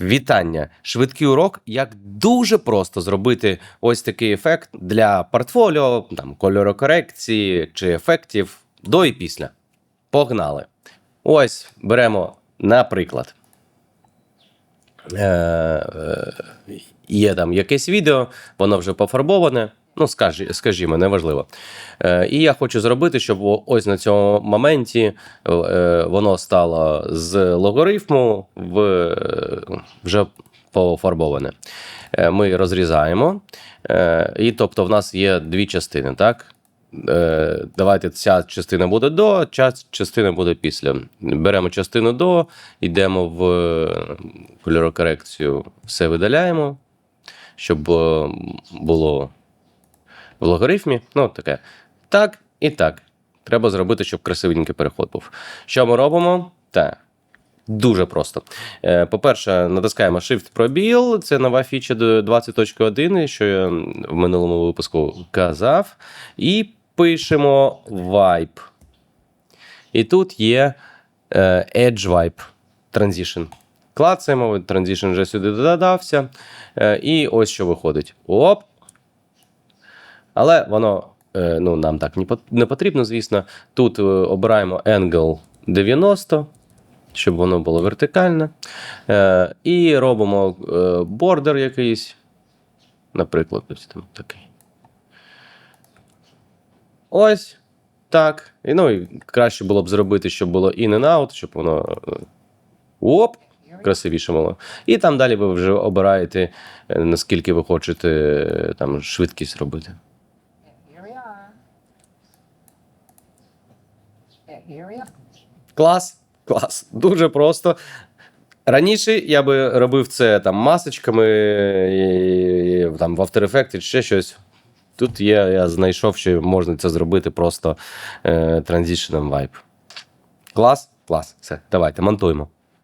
Вітання! Швидкий урок, як дуже просто зробити ось такий ефект для портфоліо, там кольорокорекції чи ефектів до і після. Погнали! Ось беремо, наприклад. Е, е, є там якесь відео, воно вже пофарбоване. Ну, скажі, скажімо, неважливо. Е, і я хочу зробити, щоб ось на цьому моменті е, воно стало з логарифму в, е, вже пофарбоване. Е, ми розрізаємо. Е, і тобто в нас є дві частини, так? Е, давайте ця частина буде до, ця частина буде після. Беремо частину до, йдемо в е, кольорокорекцію, все видаляємо, щоб е, було в логарифмі. Ну, таке. Так і так. Треба зробити, щоб красивенький переход був. Що ми робимо? Так. Дуже просто. Е, По-перше, натискаємо Shift пробіл. Це нова фіча 20.1, що я в минулому випуску казав. І пишемо Vibe. І тут є е, Edge Vibe Transition. Клацаємо, Transition вже сюди додався. Е, І ось що виходить. Оп. Але воно е, ну, нам так не потрібно, звісно. Тут е, обираємо Angle 90, щоб воно було вертикальне. Е, І робимо бордер якийсь. Наприклад, ось там такий. Ось так. І, ну, і краще було б зробити, щоб було in and out, щоб воно. Оп! Красивіше було. І там далі ви вже обираєте, наскільки ви хочете там швидкість робити. Клас, клас. Дуже просто. Раніше я би робив це там масочками, і, там в After Effects ще щось. Тут є, я знайшов, що можна це зробити просто е, транзішеном Vibe. Клас, клас. Все, давайте монтуємо.